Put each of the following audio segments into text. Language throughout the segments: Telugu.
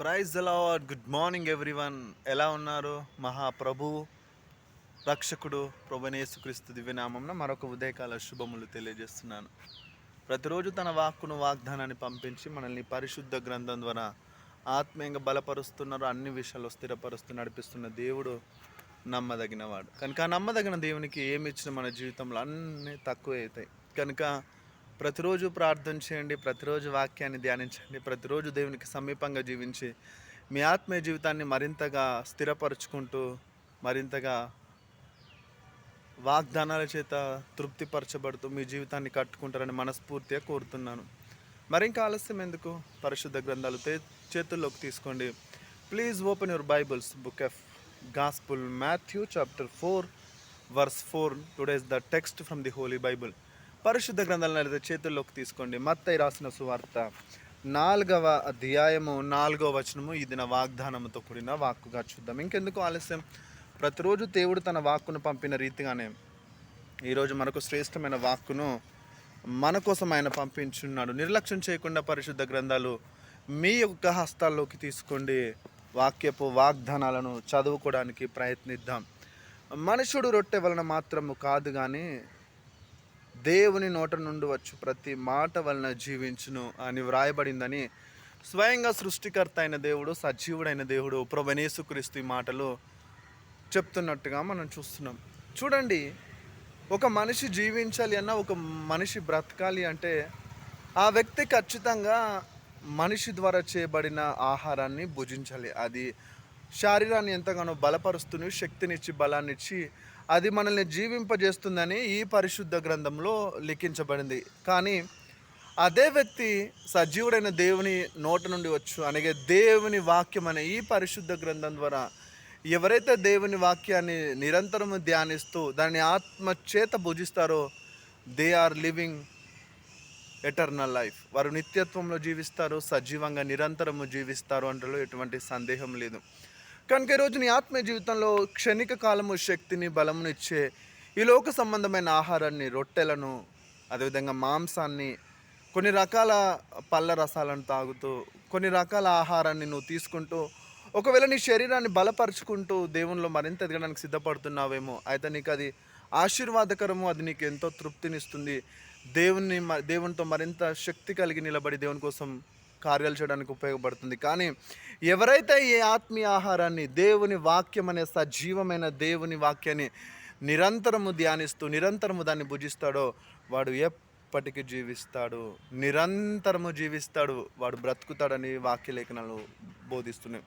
ప్రైజ్ అలాడ్ గుడ్ మార్నింగ్ ఎవ్రీవన్. ఎలా ఉన్నారు? మహాప్రభు రక్షకుడు ప్రభనేసుక్రీస్తు దివ్యనామంన మరొక ఉదయకాల శుభములు తెలియజేస్తున్నాను. ప్రతిరోజు తన వాక్కును వాగ్దానాన్ని పంపించి మనల్ని పరిశుద్ధ గ్రంథం ద్వారా ఆత్మీయంగా బలపరుస్తున్నారు అన్ని విషయాల్లో స్థిరపరుస్తూ నడిపిస్తున్న దేవుడు నమ్మదగినవాడు. కనుక నమ్మదగిన దేవునికి ఏమి ఇచ్చిన మన జీవితంలో అన్నీ తక్కువ అవుతాయి. కనుక ప్రతిరోజు ప్రార్థన చేయండి ప్రతిరోజు వాక్యాన్ని ధ్యానించండి ప్రతిరోజు దేవునికి సమీపంగా జీవించి మీ ఆత్మీయ జీవితాన్ని మరింతగా స్థిరపరచుకుంటూ మరింతగా వాగ్దానాల చేత తృప్తిపరచబడుతూ మీ జీవితాన్ని కట్టుకుంటారని మనస్ఫూర్తిగా కోరుతున్నాను. మరింక ఆలస్యం ఎందుకు? పరిశుద్ధ గ్రంథాలు చేతుల్లోకి తీసుకోండి. Please open your Bibles book of gospel Matthew chapter four verse four today's the text from the holy Bible పరిశుద్ధ గ్రంథాలను అయితే చేతుల్లోకి తీసుకోండి. మత్తయి రాసిన సువార్త నాలుగవ అధ్యాయము నాలుగవ వచనము ఇది నా వాగ్దానముతో కూడిన వాక్కుగా చూద్దాం. ఇంకెందుకు ఆలస్యం? ప్రతిరోజు దేవుడు తన వాక్కును పంపిన రీతిగానే ఈరోజు మనకు శ్రేష్టమైన వాక్కును మన కోసం ఆయన పంపించున్నాడు. నిర్లక్ష్యం చేయకుండా పరిశుద్ధ గ్రంథాలు మీ యొక్క హస్తాల్లోకి తీసుకోండి. వాక్యపు వాగ్దానాలను చదువుకోవడానికి ప్రయత్నిద్దాం. మనుషుడు రొట్టె వలన మాత్రము కాదు కానీ దేవుని నోట నుండి వచ్చు ప్రతి మాట వలన జీవించును అని వ్రాయబడిందని స్వయంగా సృష్టికర్త అయిన దేవుడు సజీవుడైన దేవుడు ప్రభనేసుక్రీస్తు ఈ మాటలు చెప్తున్నట్టుగా మనం చూస్తున్నాం. చూడండి ఒక మనిషి జీవించాలి అన్న ఒక మనిషి బ్రతకాలి అంటే ఆ వ్యక్తి ఖచ్చితంగా మనిషి ద్వారా చేయబడిన ఆహారాన్ని భుజించాలి. అది శరీరాన్ని ఎంతగానో బలపరుస్తుంది శక్తినిచ్చి బలాన్నిచ్చి అది మనల్ని జీవింపజేస్తుందని ఈ పరిశుద్ధ గ్రంథంలో లిఖించబడింది. కానీ అదే వ్యక్తి సజీవుడైన దేవుని నోట నుండి వచ్చు అనగా దేవుని వాక్యం అనే ఈ పరిశుద్ధ గ్రంథం ద్వారా ఎవరైతే దేవుని వాక్యాన్ని నిరంతరం ధ్యానిస్తూ దాన్ని ఆత్మ చేత భుజిస్తారో they are living eternal life వారు నిత్యత్వంలో జీవిస్తారు సజీవంగా నిరంతరము జీవిస్తారు అంటలో ఎటువంటి సందేహం లేదు. కనుక ఈరోజు నీ ఆత్మీయ జీవితంలో క్షణిక కాలము శక్తిని బలమును ఇచ్చే ఈ లోక సంబంధమైన ఆహారాన్ని రొట్టెలను అదేవిధంగా మాంసాన్ని కొన్ని రకాల పళ్ళ రసాలను తాగుతూ కొన్ని రకాల ఆహారాన్ని నువ్వు తీసుకుంటూ ఒకవేళ నీ శరీరాన్ని బలపరుచుకుంటూ దేవునిలో మరింత ఎదగడానికి సిద్ధపడుతున్నావేమో అయితే నీకు అది ఆశీర్వాదకరము అది నీకు ఎంతో తృప్తినిస్తుంది. దేవుని మ- దేవునితో మరింత శక్తి కలిగి నిలబడి దేవుని కోసం కార్యాలు చేయడానికి ఉపయోగపడుతుంది. కానీ ఎవరైతే ఈ ఆత్మీయ ఆహారాన్ని దేవుని వాక్యం అనే సజీవమైన దేవుని వాక్యాన్ని నిరంతరము ధ్యానిస్తూ నిరంతరము దాన్ని భుజిస్తాడో వాడు ఎప్పటికీ జీవిస్తాడు. నిరంతరము జీవిస్తాడు. వాడు బ్రతుకుతాడని వాక్యలేఖనాలు బోధిస్తున్నాయి.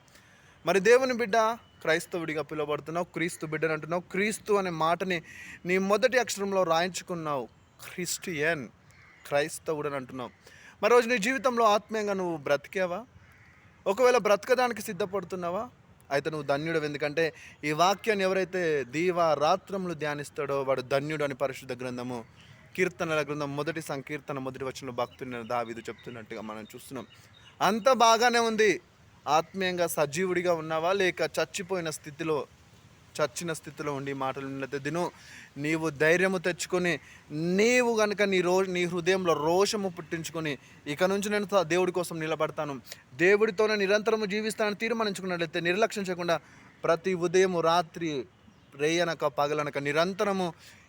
మరి దేవుని బిడ్డ క్రైస్తవుడిగా పిలువబడుతున్నావు క్రీస్తు బిడ్డని అంటున్నావు క్రీస్తు అనే మాటని నీ మొదటి అక్షరంలో రాయించుకున్నావు. క్రిస్టియన్ క్రైస్తవుడు అని అంటున్నావు. మరి రోజు నీ జీవితంలో ఆత్మీయంగా నువ్వు బ్రతికావా? ఒకవేళ బ్రతకడానికి సిద్ధపడుతున్నావా? అయితే నువ్వు ధన్యుడు ఎందుకంటే ఈ వాక్యాన్ని ఎవరైతే దీవ రాత్రములు ధ్యానిస్తాడో వాడు ధన్యుడు అని పరిశుద్ధ గ్రంథము కీర్తనల గ్రంథం మొదటి సంకీర్తన మొదటి వచనంలో భక్తుని దావిదు చెప్తున్నట్టుగా మనం చూస్తున్నాం. అంత బాగానే ఉంది. ఆత్మీయంగా సజీవుడిగా ఉన్నావా? లేక చచ్చిపోయిన స్థితిలో చచ్చిన స్థితిలో ఉండి మాటలు విన్నది దిను నీవు ధైర్యము తెచ్చుకొని నీవు కనుక నీ రో నీ హృదయంలో రోషము పుట్టించుకొని ఇక నుంచి నేను దేవుడి కోసం నిలబడతాను. దేవుడితోనే నిరంతరము జీవిస్తానని తీర్మానించుకున్నట్లయితే నిర్లక్ష్యం చేయకుండా ప్రతి ఉదయము రాత్రి రేయనక పగలనక నిరంతరము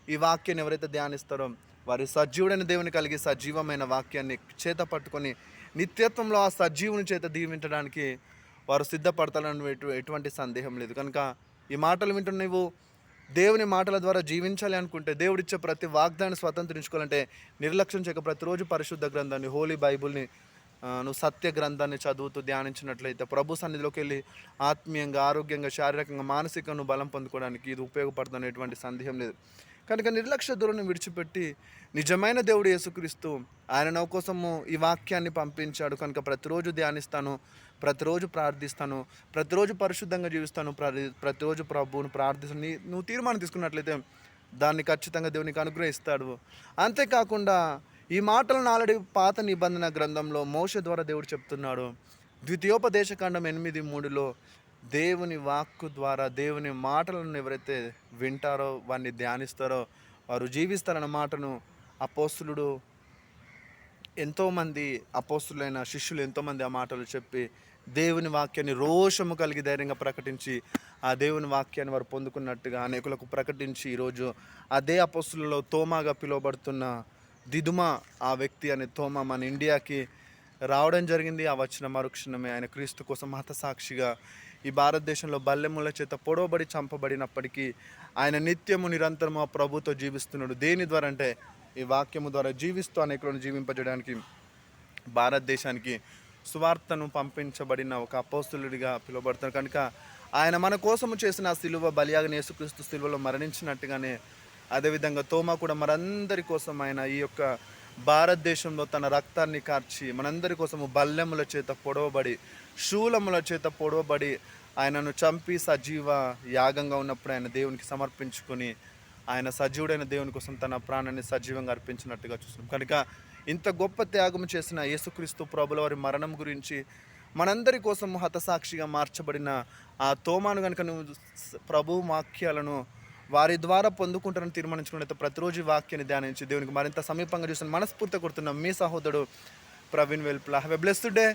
ఈ వాక్యాన్ని ఎవరైతే ధ్యానిస్తారో వారి సజీవుడైన దేవుని కలిగి సజీవమైన వాక్యాన్ని చేత పట్టుకొని నిత్యత్వంలో ఆ సజీవుని చేత దీవించడానికి వారు సిద్ధపడతారని ఎటువంటి సందేహం లేదు. కనుక ఈ మాటలు వింటున్న నువ్వు దేవుని మాటల ద్వారా జీవించాలి అనుకుంటే దేవుడిచ్చే ప్రతి వాగ్దాన్ని స్వతంత్రించుకోవాలంటే నిర్లక్ష్యం చేయక ప్రతిరోజు పరిశుద్ధ గ్రంథాన్ని హోలీ బైబుల్ని నువ్వు సత్య గ్రంథాన్ని చదువుతూ ధ్యానించినట్లయితే ప్రభు సన్నిధిలోకి వెళ్ళి ఆత్మీయంగా ఆరోగ్యంగా శారీరకంగా మానసికంగా బలం పొందుకోవడానికి ఇది ఉపయోగపడుతుంది సందేహం లేదు. కనుక నిర్లక్ష్య ధోరణి విడిచిపెట్టి నిజమైన దేవుడు యేసుక్రీస్తు ఆయన నా కోసము ఈ వాక్యాన్ని పంపించాడు. కనుక ప్రతిరోజు ధ్యానిస్తాను ప్రతిరోజు ప్రార్థిస్తాను ప్రతిరోజు పరిశుద్ధంగా జీవిస్తాను ప్రతిరోజు ప్రభువును ప్రార్థిస్తాను. నీ- నువ్వు తీర్మానం తీసుకున్నట్లయితే దాన్ని ఖచ్చితంగా దేవునికి అనుగ్రహిస్తాడు. అంతేకాకుండా ఈ మాటలను ఆల్రెడీ పాత నిబంధన గ్రంథంలో మోష ద్వారా దేవుడు చెప్తున్నాడు. ద్వితీయోపదేశకాండం ఎనిమిది మూడులో దేవుని వాక్కు ద్వారా దేవుని మాటలను ఎవరైతే వింటారో వారిని ధ్యానిస్తారో వారు జీవిస్తారన్న మాటను అపోస్తులుడు ఎంతోమంది అపోస్తులైన శిష్యులు ఎంతోమంది ఆ మాటలు చెప్పి దేవుని వాక్యాన్ని రోషము కలిగి ధైర్యంగా ప్రకటించి ఆ దేవుని వాక్యాన్ని వారు పొందుకున్నట్టుగా అనేకులకు ప్రకటించి ఈరోజు అదే అపస్సులలో తోమాగా పిలువబడుతున్న దిదుమ ఆ వ్యక్తి అనే తోమా మన ఇండియాకి రావడం జరిగింది. ఆ వచ్చిన మరుక్షణమే ఆయన క్రీస్తు కోసం హతసాక్షిగా ఈ భారతదేశంలో బల్లెముల చేత పొడవబడి చంపబడినప్పటికీ ఆయన నిత్యము నిరంతరము ఆ ప్రభుతో జీవిస్తున్నాడు. దేని ద్వారా అంటే ఈ వాక్యము ద్వారా జీవిస్తూ అనేకులను జీవింపజేయడానికి భారతదేశానికి సువార్తను పంపించబడిన ఒక అపోస్తులుడిగా పిలువబడుతున్నాడు కనుక ఆయన మన కోసము చేసిన ఆ సిలువ బలియాగని యేసుక్రీస్తు సిలువలో మరణించినట్టుగానే అదేవిధంగా తోమా కూడా మరందరి కోసం ఆయన ఈ యొక్క భారతదేశంలో తన రక్తాన్ని కార్చి మనందరి కోసము బల్లెముల చేత పొడవబడి శూలముల చేత పొడవబడి ఆయనను చంపి సజీవ యాగంగా ఉన్నప్పుడు ఆయన దేవునికి సమర్పించుకొని ఆయన సజీవుడైన దేవుని కోసం తన ప్రాణాన్ని సజీవంగా అర్పించినట్టుగా చూస్తున్నాం. కనుక ఇంత గొప్ప త్యాగం చేసిన యేసుక్రీస్తు ప్రభుల వారి మరణం గురించి మనందరి కోసం హతసాక్షిగా మార్చబడిన ఆ తోమాను కనుక నువ్వు ప్రభు వాక్యాలను వారి ద్వారా పొందుకుంటారని తీర్మానించుకున్నట్లయితే ప్రతిరోజు వాక్యాన్ని ధ్యానించి దేవునికి మరింత సమీపంగా చూసిన మనస్ఫూర్తి కొడుతున్న మీ సహోదరుడు Praveen Velpula have a day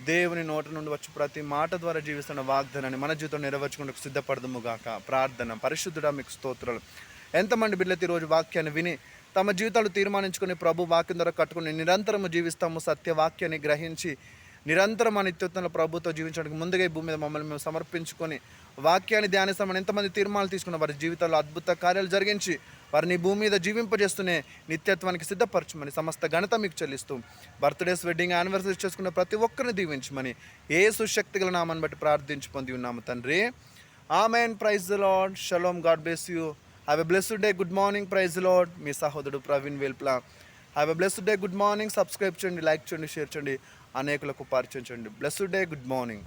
దేవుని నోట నుండి వచ్చి ప్రతి మాట ద్వారా జీవిస్తున్న వాగ్దానాన్ని మన జీవితం నెరవేర్చుకుంటూ సిద్ధపడదుము గాక. ప్రార్థన పరిశుద్ధుడా మీకు స్తోత్రాలు. ఎంతమంది బిడ్డలు ఈరోజు వాక్యాన్ని విని తమ జీవితాలు తీర్మానించుకుని ప్రభు వాక్యం ద్వారా కట్టుకుని నిరంతరము జీవిస్తాము సత్య వాక్యాన్ని గ్రహించి నిరంతరం ఆ ప్రభుత్వం జీవించడానికి ముందుగా ఈ భూమి మీద మమ్మల్ని మేము సమర్పించుకొని వాక్యాన్ని ధ్యానిస్తామని ఎంతమంది తీర్మానాలు తీసుకున్న వారి జీవితాల్లో అద్భుత కార్యాలు జరిగించి వారిని భూమి మీద జీవింపజేస్తూనే నిత్యత్వానికి సిద్ధపరచమని సమస్త ఘనత మీకు చెల్లిస్తూ బర్త్డేస్ వెడ్డింగ్ యానివర్సరీస్ చేసుకున్న ప్రతి ఒక్కరిని దీవించమని ఏ సుశక్తి గల నామాన్ని బట్టి ప్రార్థించి పొంది ఉన్నాము తండ్రి. Amen praise Lord shalom God bless you have a blessed day good morning praise Lord మీ సహోదరుడు Praveen Velpula. Have a blessed day good morning subscribe చేయండి లైక్ చేయండి షేర్ చేయండి అనేకులకు పరిచయం చేయండి. Blessed day good morning